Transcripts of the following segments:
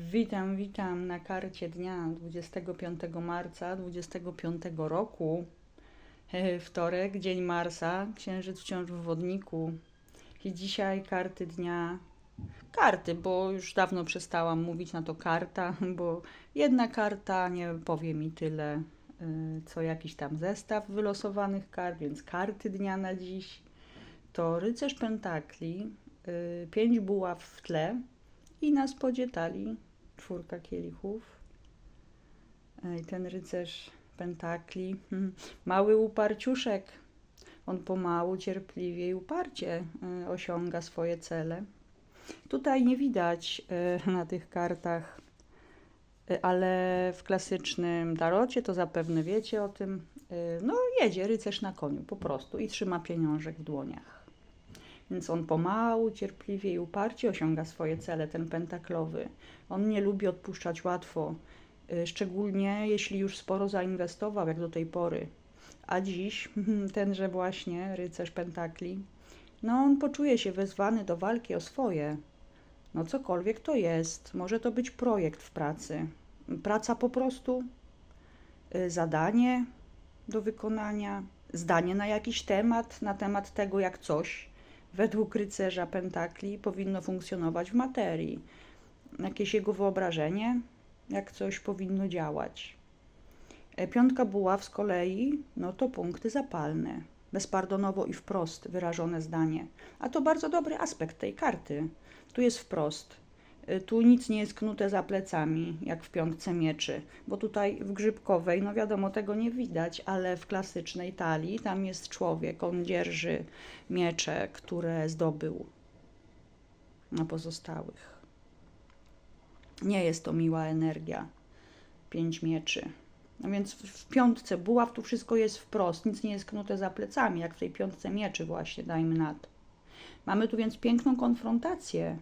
Witam, witam na karcie dnia 25 marca 25 roku. E, Wtorek, dzień Marsa, księżyc wciąż w wodniku. I dzisiaj karty dnia. Karty, bo już dawno przestałam mówić na to karta, bo jedna karta nie powie mi tyle, e, co jakiś tam zestaw wylosowanych kart, więc karty dnia na dziś to rycerz pentakli, e, pięć buław w tle i na spodzie talii czwórka kielichów. I ten rycerz pentakli, hmm, mały uparciuszek, on pomału, cierpliwie i uparcie y, osiąga swoje cele. Tutaj nie widać y, na tych kartach, ale w klasycznym tarocie to zapewne wiecie o tym. No, jedzie rycerz na koniu po prostu i trzyma pieniążek w dłoniach. Więc on pomału, cierpliwie i uparcie osiąga swoje cele, ten pentaklowy. On nie lubi odpuszczać łatwo, y, szczególnie jeśli już sporo zainwestował, jak do tej pory. A dziś tenże właśnie rycerz pentakli, no on poczuje się wezwany do walki o swoje. No cokolwiek to jest, może to być projekt w pracy, praca po prostu, y, zadanie do wykonania, zdanie na jakiś temat, na temat tego, jak coś według rycerza pentakli powinno funkcjonować w materii. Jakieś jego wyobrażenie, jak coś powinno działać. E, piątka buław z kolei, no to punkty zapalne, bezpardonowo i wprost wyrażone zdanie. A to bardzo dobry aspekt tej karty. Tu jest wprost. E, tu nic nie jest knute za plecami, jak w piątce mieczy, bo tutaj w grzybkowej, no wiadomo, tego nie widać, ale w klasycznej talii tam jest człowiek, on dzierży miecze, które zdobył na pozostałych. Nie jest to miła energia. Pięć mieczy. No więc w piątce buław tu wszystko jest wprost, nic nie jest knute za plecami, jak w tej piątce mieczy właśnie, dajmy na to. Mamy tu więc piękną konfrontację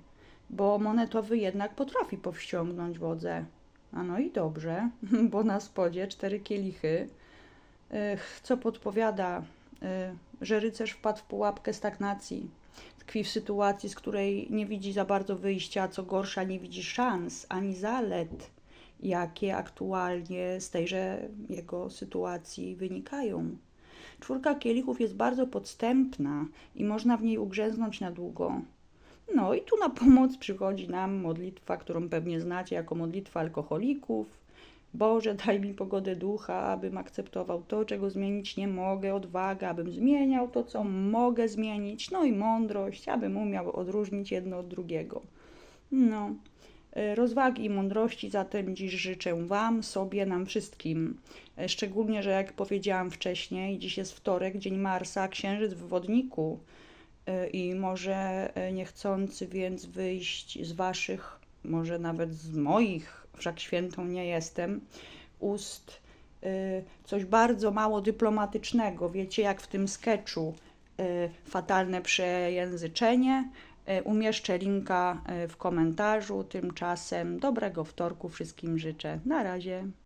bo monetowy jednak potrafi powściągnąć wodze. A no i dobrze, bo na spodzie cztery kielichy, co podpowiada, że rycerz wpadł w pułapkę stagnacji. Tkwi w sytuacji, z której nie widzi za bardzo wyjścia, co gorsza, nie widzi szans ani zalet, jakie aktualnie z tejże jego sytuacji wynikają. Czwórka kielichów jest bardzo podstępna i można w niej ugrzęznąć na długo. No i tu na pomoc przychodzi nam modlitwa, którą pewnie znacie jako modlitwa alkoholików. Boże, daj mi pogodę ducha, abym akceptował to, czego zmienić nie mogę, odwagę, abym zmieniał to, co mogę zmienić, no i mądrość, abym umiał odróżnić jedno od drugiego. No, e, rozwagi i mądrości zatem dziś życzę Wam, sobie, nam wszystkim. E, szczególnie, że jak powiedziałam wcześniej, dziś jest wtorek, dzień Marsa, księżyc w wodniku i może e, niechcący więc wyjść z waszych, może nawet z moich, wszak świętą nie jestem, ust e, coś bardzo mało dyplomatycznego. Wiecie, jak w tym sketchu e, fatalne przejęzyczenie. Umieszczę linka w komentarzu. Tymczasem dobrego wtorku wszystkim życzę. Na razie.